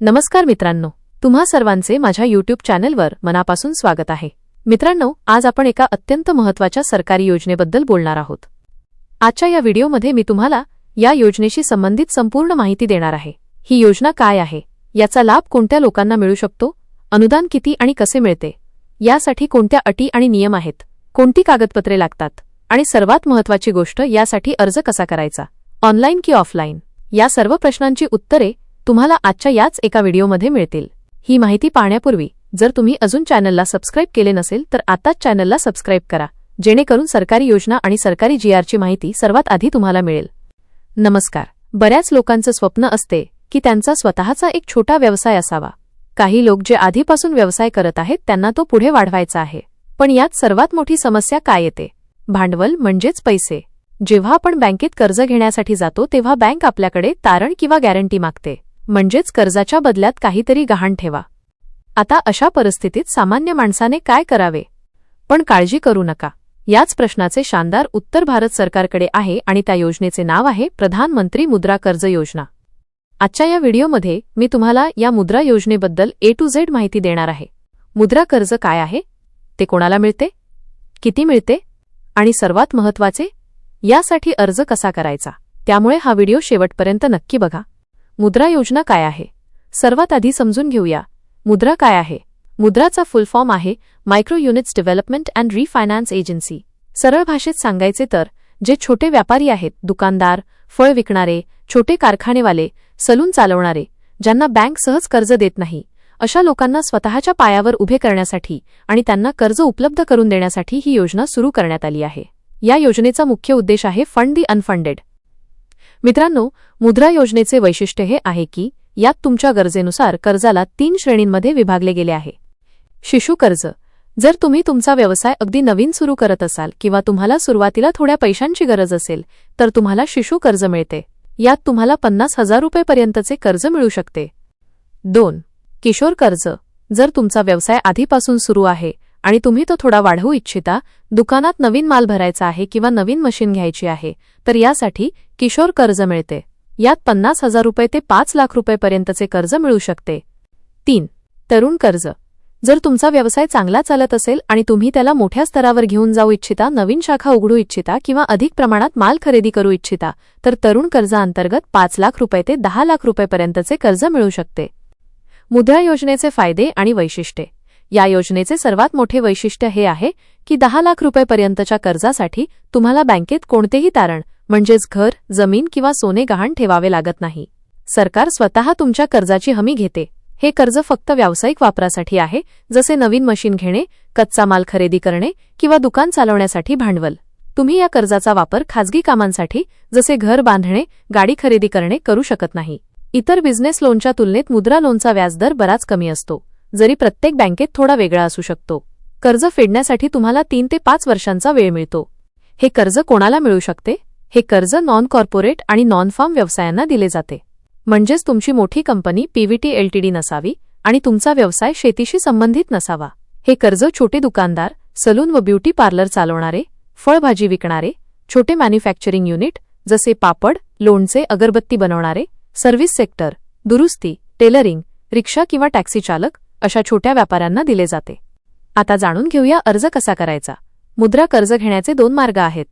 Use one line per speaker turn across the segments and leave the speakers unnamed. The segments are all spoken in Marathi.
नमस्कार मित्रांनो तुम्हा सर्वांचे माझ्या युट्यूब चॅनलवर मनापासून स्वागत आहे. मित्रांनो आज आपण एका अत्यंत महत्त्वाच्या सरकारी योजनेबद्दल बोलणार आहोत. आजच्या या व्हिडिओमध्ये मी तुम्हाला या योजनेशी संबंधित संपूर्ण माहिती देणार आहे. ही योजना काय आहे? याचा लाभ कोणत्या लोकांना मिळू शकतो? अनुदान किती आणि कसे मिळते? यासाठी कोणत्या अटी आणि नियम आहेत? कोणती कागदपत्रे लागतात? आणि सर्वात महत्त्वाची गोष्ट यासाठी अर्ज कसा करायचा? ऑनलाईन की ऑफलाईन? या सर्व प्रश्नांची उत्तरे तुम्हाला आजच्या याच एका व्हिडिओमध्ये मिळतील. ही माहिती पाहण्यापूर्वी जर तुम्ही अजून चॅनलला सबस्क्राईब केले नसेल तर आताच चॅनलला सबस्क्राईब करा. जेणेकरून सरकारी योजना आणि सरकारी जीआरची माहिती सर्वात आधी तुम्हाला मिळेल. नमस्कार. बऱ्याच लोकांचं स्वप्न असते की त्यांचा स्वतःचा एक छोटा व्यवसाय असावा. काही लोक जे आधीपासून व्यवसाय करत आहेत त्यांना तो पुढे वाढवायचा आहे. पण यात सर्वात मोठी समस्या काय येते? भांडवल म्हणजेच पैसे. जेव्हा आपण बँकेत कर्ज घेण्यासाठी जातो तेव्हा बँक आपल्याकडे तारण किंवा गॅरंटी मागते. म्हणजेच कर्जाच्या बदल्यात काहीतरी गहाण ठेवा. आता अशा परिस्थितीत सामान्य माणसाने काय करावे? पण काळजी करू नका. याच प्रश्नाचे शानदार उत्तर भारत सरकारकडे आहे आणि त्या योजनेचे नाव आहे प्रधानमंत्री मुद्रा कर्ज योजना. आजच्या या व्हिडिओमध्ये मी तुम्हाला या मुद्रा योजनेबद्दल ए टू झेड माहिती देणार आहे. मुद्रा कर्ज काय आहे? ते कोणाला मिळते? किती मिळते? आणि सर्वात महत्त्वाचे यासाठी अर्ज कसा करायचा? त्यामुळे हा व्हिडिओ शेवटपर्यंत नक्की बघा. मुद्रा योजना काय आहे? सर्वात आधी समजून घेऊया. मुद्रा काय आहे? मुद्राचा फुल फॉर्म आहे micro units development and refinance agency. सरळ भाषेत सांगायचे तर जे छोटे व्यापारी आहेत दुकानदार फळ विकणारे छोटे कारखानेवाले सलून चालवणारे ज्यांना बँक सहज कर्ज देत नाही अशा लोकांना स्वतःच्या पायावर उभे करण्यासाठी आणि त्यांना कर्ज उपलब्ध करून देण्यासाठी ही योजना सुरू करण्यात आली आहे. या योजनेचा मुख्य उद्देश आहे फंड दी अनफंडेड. मित्रांनो मुद्रा योजनेचे वैशिष्ट्य हे आहे की यात तुमच्या गरजेनुसार कर्जाला तीन श्रेणींमध्ये विभागले गेले आहे. शिशु कर्ज. जर तुम्ही तुमचा व्यवसाय अगदी नवीन सुरू करत असाल किंवा तुम्हाला सुरुवातीला थोड्या पैशांची गरज असेल तर तुम्हाला शिशु कर्ज मिळते. यात तुम्हाला पन्नास हजार रुपयेपर्यंतचे कर्ज मिळू शकते. दोन. किशोर कर्ज. जर तुमचा व्यवसाय आधीपासून सुरू आहे आणि तुम्ही तो थोडा वाढवू इच्छिता दुकानात नवीन माल भरायचा आहे किंवा नवीन मशीन घ्यायची आहे तर यासाठी किशोर कर्ज मिळते. यात पन्नास हजार रुपये ते पाच लाख रुपयेपर्यंतचे कर्ज मिळू शकते. तीन. तरुण कर्ज. जर तुमचा व्यवसाय चांगला चालत असेल आणि तुम्ही त्याला मोठ्या स्तरावर घेऊन जाऊ इच्छिता नवीन शाखा उघडू इच्छिता किंवा अधिक प्रमाणात माल खरेदी करू इच्छिता तर तरुण कर्जाअंतर्गत पाच लाख रुपये ते दहा लाख रुपयेपर्यंतचे कर्ज मिळू शकते. मुद्रा योजनेचे फायदे आणि वैशिष्ट्ये. या योजनेचे सर्वात मोठे वैशिष्ट्य हे आहे की दहा लाख रुपयेपर्यंतच्या कर्जासाठी तुम्हाला बँकेत कोणतेही तारण म्हणजेच घर जमीन किंवा सोने गहाण ठेवावे लागत नाही. सरकार स्वतः तुमच्या कर्जाची हमी घेते. हे कर्ज फक्त व्यावसायिक वापरासाठी आहे जसे नवीन मशीन घेणे कच्चा माल खरेदी करणे किंवा दुकान चालवण्यासाठी भांडवल. तुम्ही या कर्जाचा वापर खाजगी कामांसाठी जसे घर बांधणे गाडी खरेदी करणे करू शकत नाही. इतर बिझनेस लोनच्या तुलनेत मुद्रा लोनचा व्याजदर बराच कमी असतो. जरी प्रत्येक बँकेत थोडा वेगळा असू शकतो. कर्ज फेडण्यासाठी तुम्हाला तीन ते पाच वर्षांचा वेळ मिळतो. हे कर्ज कोणाला मिळू शकते? हे कर्ज नॉन कॉर्पोरेट आणि नॉन फार्म व्यवसायांना दिले जाते. म्हणजेच तुमची मोठी कंपनी पीव्हीटी एलटीडी नसावी आणि तुमचा व्यवसाय शेतीशी संबंधित नसावा. हे कर्ज छोटे दुकानदार सलून व ब्युटी पार्लर चालवणारे फळभाजी विकणारे छोटे मॅन्युफॅक्चरिंग युनिट जसे पापड लोणचे अगरबत्ती बनवणारे सर्व्हिस सेक्टर दुरुस्ती टेलरिंग रिक्षा किंवा टॅक्सी चालक अशा छोट्या व्यापाऱ्यांना दिले जाते. आता जाणून घेऊया अर्ज कसा करायचा. मुद्रा कर्ज घेण्याचे दोन मार्ग आहेत.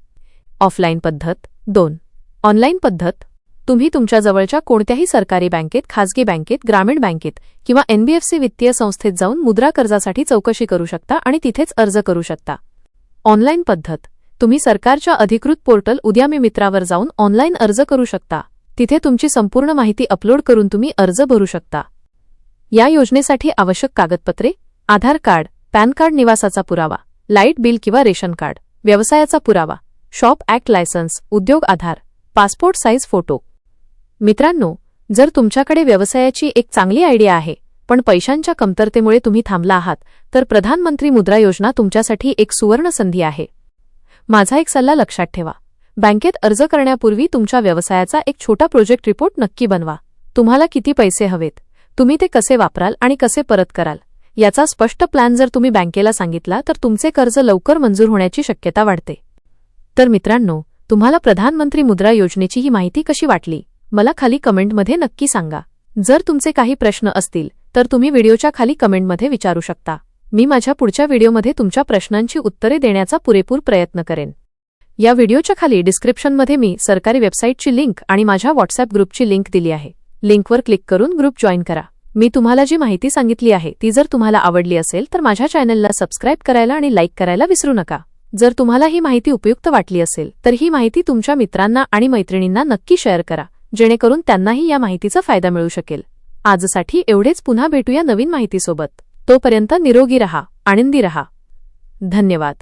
ऑफलाईन पद्धत दोन. ऑनलाईन पद्धत तुम्ही तुमच्या जवळच्या कोणत्याही सरकारी बँकेत खाजगी बँकेत ग्रामीण बँकेत किंवा एनबीएफसी वित्तीय संस्थेत जाऊन मुद्रा कर्जासाठी चौकशी करू शकता आणि तिथेच अर्ज करू शकता. ऑनलाईन पद्धत तुम्ही सरकारच्या अधिकृत पोर्टल उद्या मी मित्रावर जाऊन ऑनलाईन अर्ज करू शकता. तिथे तुमची संपूर्ण माहिती अपलोड करून तुम्ही अर्ज भरू शकता. या योजनेसाठी आवश्यक कागदपत्रे आधार कार्ड पॅन कार्ड निवासाचा पुरावा लाइट बिल किंवा रेशन कार्ड व्यवसायाचा पुरावा शॉप ॲक्ट लायसन्स उद्योग आधार पासपोर्ट साईज फोटो. मित्रांनो जर तुमच्याकडे व्यवसायाची एक चांगली आयडिया आहे पण पैशांच्या कमतरतेमुळे तुम्ही थांबला आहात तर प्रधानमंत्री मुद्रा योजना तुमच्यासाठी एक सुवर्ण संधी आहे. माझा एक सल्ला लक्षात ठेवा. बँकेत अर्ज करण्यापूर्वी तुमच्या व्यवसायाचा एक छोटा प्रोजेक्ट रिपोर्ट नक्की बनवा. तुम्हाला किती पैसे हवेत? तुम्ही ते कसे वापराल आणि कसे परत कराल? याचा स्पष्ट प्लॅन जर तुम्ही बँकेला सांगितला तर तुमचे कर्ज लवकर मंजूर होण्याची शक्यता वाढते. तर मित्रांनो तुम्हाला प्रधानमंत्री मुद्रा योजनेची ही माहिती कशी वाटली? मला खाली कमेंटमध्ये नक्की सांगा. जर तुमचे काही प्रश्न असतील तर तुम्ही व्हिडिओच्या खाली कमेंटमध्ये विचारू शकता. मी माझ्या पुढच्या व्हिडिओमध्ये तुमच्या प्रश्नांची उत्तरे देण्याचा पुरेपूर प्रयत्न करेन. या व्हिडिओच्या खाली डिस्क्रिप्शनमध्ये मी सरकारी वेबसाईटची लिंक आणि माझ्या व्हॉट्सअप ग्रुपची लिंक दिली आहे. लिंकवर क्लिक करून ग्रुप जॉईन करा. मी तुम्हाला जी माहिती सांगितली आहे ती जर तुम्हाला आवडली असेल तर माझ्या चॅनलला सबस्क्राईब करायला आणि लाईक करायला विसरू नका. जर तुम्हाला ही माहिती उपयुक्त वाटली असेल तर ही माहिती तुमच्या मित्रांना आणि मैत्रिणींना नक्की शेअर करा जेणेकरून त्यांनाही या माहितीचा फायदा मिळू शकेल. आजसाठी एवढेच पुन्हा भेटूया नवीन माहितीसोबत. तोपर्यंत निरोगी रहा आनंदी रहा. धन्यवाद.